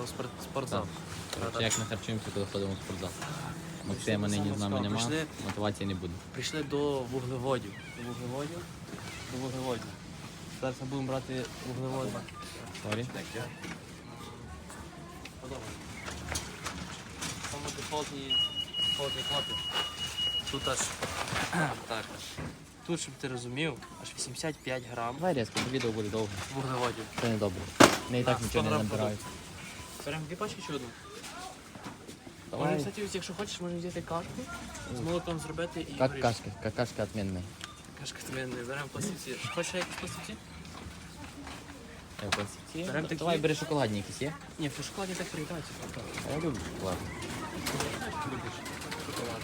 у спорт- спортзал. Коротше, як ми харчуємося, коли ходимо в спортзал. Максима нині з нами нема, Прийшли. мотивації не буде. Прийшли до вуглеводів. До вуглеводів. До вуглеводів. Зараз ми будемо брати вуглеводи. Сорі. Подобається. Саме дефолтні, дефолтні клапи. Тут аж так. Тут, щоб ти розумів, аж 85 грам Давай різко, бо відео буде довго. вуглеводів. Це не добре. Не і так нічого 100 не грам набирають. Беремо дві пачки чи одну? Давай. Можемо, кстати, ось, якщо хочеш, можемо взяти кашку, з молоком зробити і Как горішки. кашка, какашка отменная. Кашка тобі не беремо пластівці. Хочеш якісь пластівці? Берем такі. Давай бери шоколадні якісь є. Ні, в шоколаді так приїдаються. А я люблю шоколад. Любиш шоколад.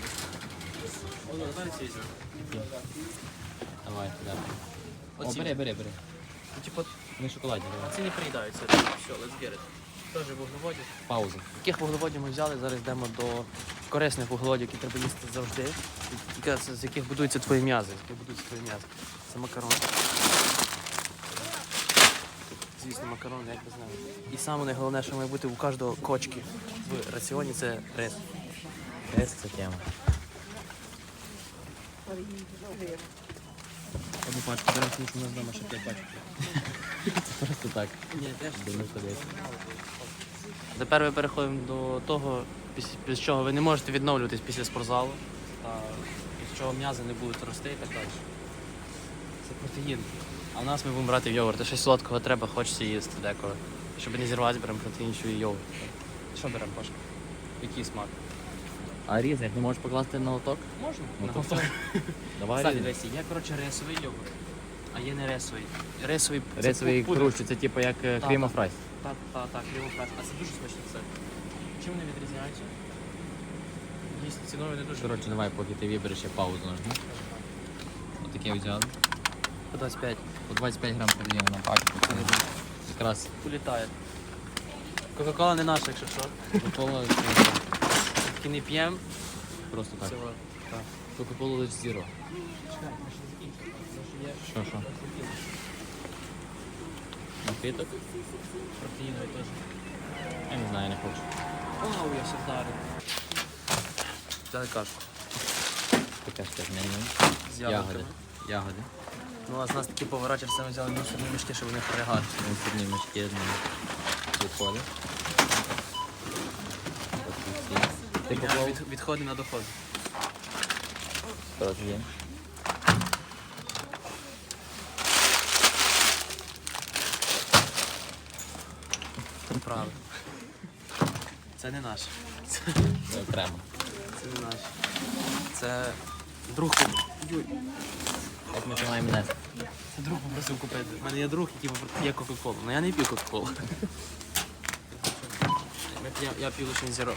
Давай. Давай, да. О, Оці. бери, бери, бери. Типу, Не шоколадні, давай. ці не приїдаються. Все, let's get it. Теж вуглеводів. Пауза. Яких вуглеводів ми взяли, зараз йдемо до корисних вуглеводів, які треба їсти завжди. Яка- З яких будуються твої м'язи. з яких будуються твої м'язи. Це макарон. Звісно, макарон, як без нього. І саме найголовніше, що має бути у кожного кочки в раціоні це рис. Рез це тема. Одну пачку беремо, тому що у нас вдома ще п'ять пачок. Це просто так. Ні, теж. Думаю, що десь. Тепер ми переходимо до того, після, після чого ви не можете відновлюватись після спортзалу, та після чого м'язи не будуть рости і так далі. Це протеїн. А в нас ми будемо брати йогурт. Щось солодкого треба, хочеться їсти деколи. Щоб не зірватися, беремо протеїнчий йогурт. Що беремо, Пашка? Який смак? А різник не можеш покласти на лоток? Можна? Ну, На то. Давай Кстати, різник. дивись, є, коротше, рисовий йогурт, а є не рисовий. Рисовий це Рисовий пудр. крущі, це типу як Так, кріма так. фрайс. Так, так, так, лівофрес. А це дуже смачно це. Чим вони відрізняються? Дійсно, ціною не дуже. Коротше, давай, поки ти вибереш, я паузу нажму. Отаке взяли. По 25. По 25 грам протеїну на пачку. Це якраз Улітає. Кока-кола не наша, якщо що. Кока-кола Таки не п'ємо. просто так. Кока-кола лише зіро. Не. Що, що? Напиток? Протеїновий теж. Я не знаю, не хочу. Вау, я все вдарив. Взяли кашку. Таке ж теж. З Ягоди. ягодками. Ягоди. Ну, а з нас такі поварачі, ми взяли мішані мішки, щоб вони пригати. Мусорні мішки з ними відходи. Ти поклав? Від, відходи на доходи. Коротше, є. Правильно. Це не наше. Це, Це окремо. це не наше. Це друг. Юй. Як ми це маємо нести? Це друг попросив купити. У мене є друг, який попросив- є Кока-Кола. Ну я не п'ю Кока-Колу. Ми п'ємо- Я п'ю лише зіро.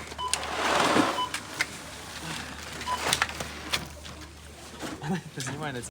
Знімай на.